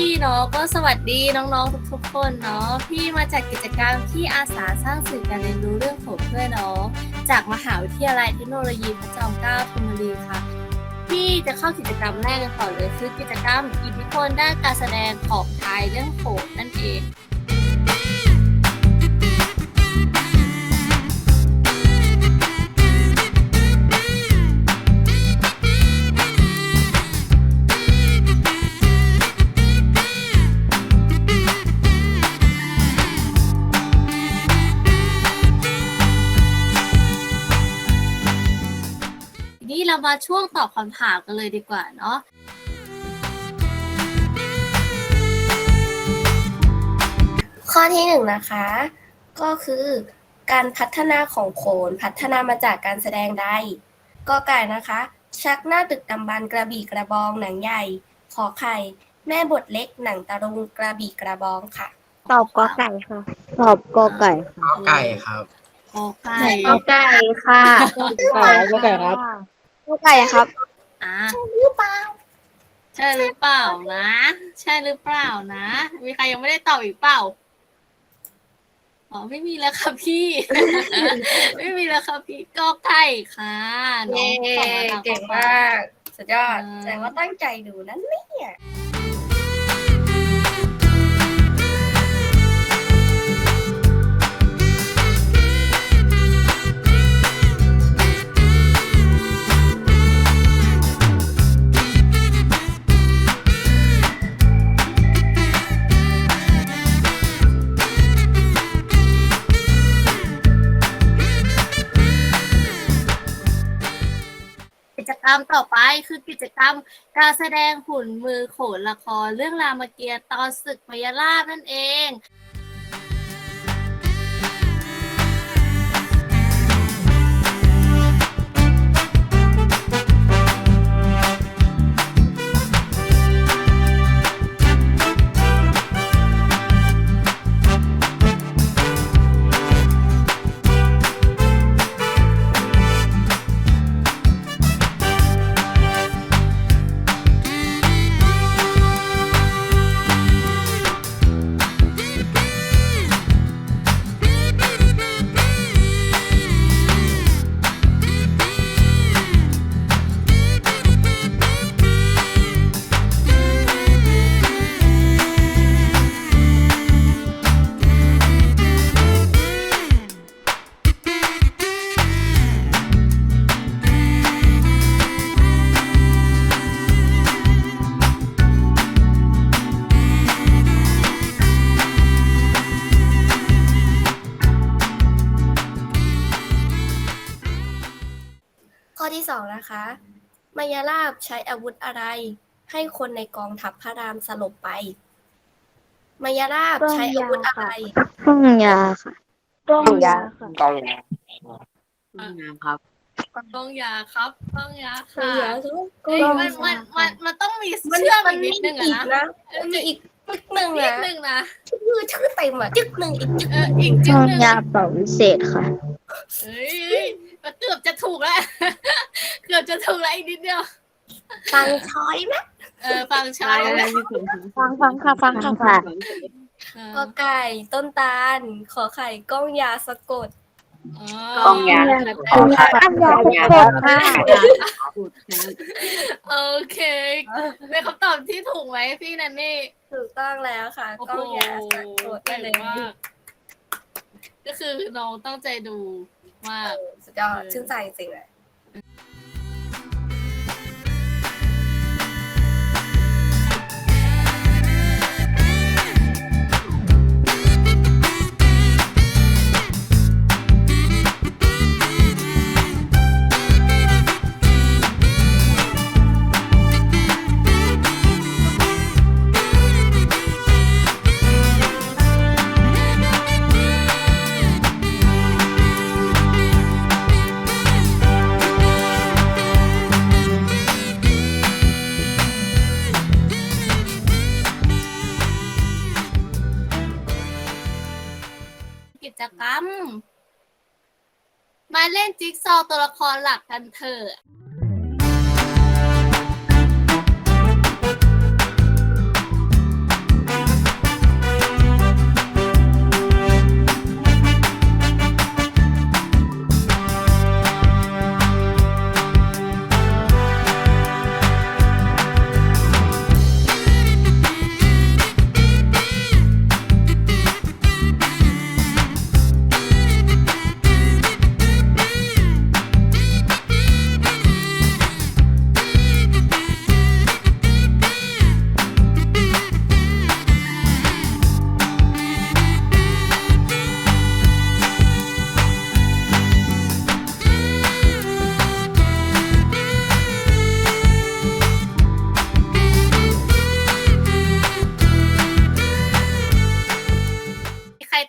พี่ๆเนาะก็สวัสดีน้องๆทุกๆคนเนาะพี่มาจากกิจกรรมที่อาสาสร้างสื่อการเรียนรู้เรื่องโขนเพื่อนเนาะจากมหาวิทยาลัยเทคโนโลยีพระจอมเกล้าธนบุรีค่ะพี่จะเข้ากิจกรรมแรกกันก่อนเลยคือกิจกรรมอิทธิพลด้านการแสดงของไทยเรื่องโขนนั่นเอง นี้เรามาช่วงตอบคำถามกันเลยดีกว่าเนาะข้อที่หนึ่งนะคะ ก็คือการพัฒนาของโขนพัฒนามาจากการแสดงใดก็ไก่นะคะ ชักหน้าตึกดำบรรพ์กระบี่กระบองหนังใหญ่ขอไข่ แม่บทเล็กหนังตะลุงกระบี่กระบองค่ะ ตอบกอไก่ค่ะ ตอบกอไก่ค่ะ กอไก่ครับโอไก่ กอไก่ค่ะไก่ก็ไก่ครับ กอไก่ครับ อะใช่หรือเปล่าใช่หรือเปล่านะ ใช่หรือเปล่านะ มีใครยังไม่ได้ตอบอีกเปล่าอ๋อไม่มีแล้วค่ะพี่ ไม่มีแล้วค่ะพี่กอไก่ค่ะน้เย้องตอบมาทางเก่งกอไมาก สุดยอดอ่าแสดงว่าตั้งใจดูนั่นเนี่ย รรมต่อไปคือกิจกรรมการแสดงหุ่นมือโขนละครเรื่องรามเกียรติ์ตอนศึกพยาราบนั่นเอง ที่สองนะคะ มายาลาบใช้อาวุธอะไร ให้คนในกองทัพพระรามสลบไป มายาลาบใช้อาวุธอะไรห้องยาค่ะต้องยาต้องยาน้ำครับต้องยาครับต้องยาเสืค่ะอก็เฮ้ยมันมันมันมันต้องมีมันเชื่อมมัอีนกนิมีดนึงอะอีกนะนะมันมีอีกจึกหนึ่งนิดนะนึงนะชื่อชื่อเต็มอะจึกหนึ่งอีกจึกเอออีกจึ๊ห้กองนึงยาเป่าวิเศษค่ะเฮ้ย เฮ้ยมันเกือบจะถูกแล้ว เกือบจะถูกแล้วอีกนิดเดียว ฟังช้อยไหมเออฟังช้าแล้วฟังฟังค่ะฟังค่ะเออก็ไก่ต้นตาล ขอไข่ก้องยาสะกดอ๋อต้องยาห้องยาห้องยาสะกดค่ะโอเคเป็นคำตอบที่ถูกไหมพี่นันนี่ ถูกต้องแล้วค่ะโอ้ก้โหองยาสะกดเก่งเลยมากก็คือน้องตั้งใจดูมาก สุดยอดชื่นใจจริงๆเลย กิจกรรม มาเล่นจิ๊กซอว์ตัวละครหลักกันเถอะ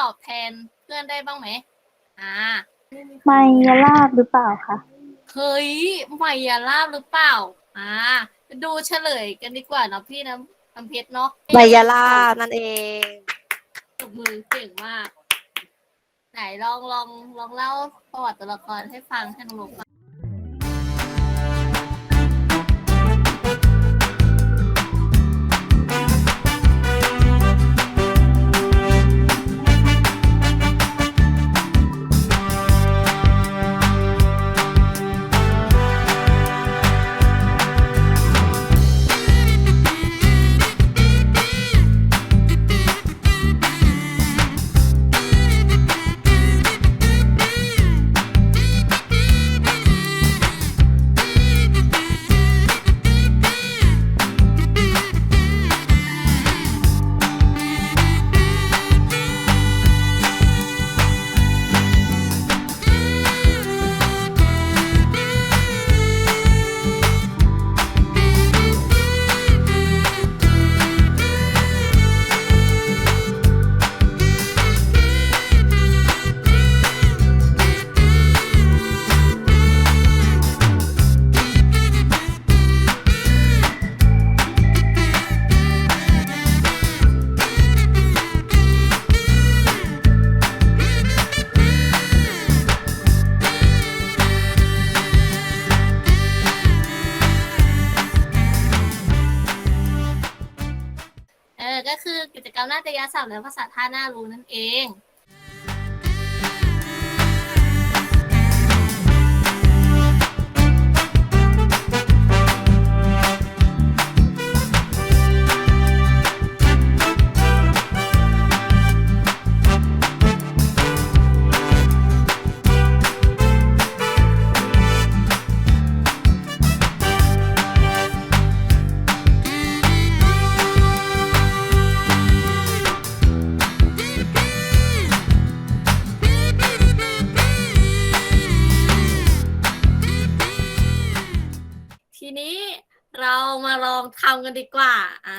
ตอบแทนเพื่อนได้บ้างไหมอ่าไมยาลาบหรือเปล่าคะเฮ้ยไมยาลาบหรือเปล่า อ่า ดูเฉลยกันดีกว่าเนาะพี่น้ำน้ำเพชรเนาะไมยาลาบนั่นเองตบมือเก่งมาก ไหนลองลองลองเล่าประวัติตัวละครให้ฟังให้น้องลกฟัง ยศาสตร์และภาษาท่าน่ารู้นั่นเอง มาลองทำกันดีกว่า อ่า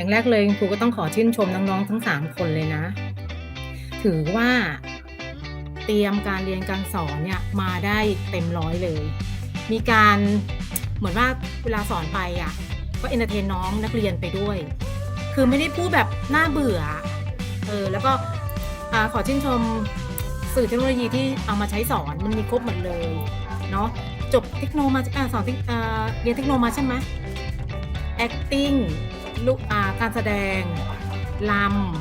อย่างแรกเลยครูก็ต้องขอชื่นชมน้องๆทั้ง 3 คนเลยนะ ถือว่าเตรียมการเรียนการสอนเนี่ยมาได้เต็มร้อยเลย มีการเหมือนว่าเวลาสอนไปอะก็เอนเตอร์เทนน้องนักเรียนไปด้วย คือไม่ได้พูดแบบน่าเบื่อ เออแล้วก็ขอชื่นชมสื่อเทคโนโลยีที่เอามาใช้สอนมันมีครบหมดเลยเนาะจบเทคโนมาอ่าสอนเทคอ่าเรียนเทคโนมาใช่ไหม acting ลูกอาการแสดงล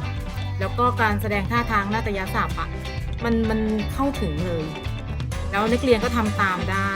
ำแล้วก็การแสดงท่าทางนาฏยศัพท์อะมันมันเข้าถึงเลย แล้วนักเรียนก็ทำตามได้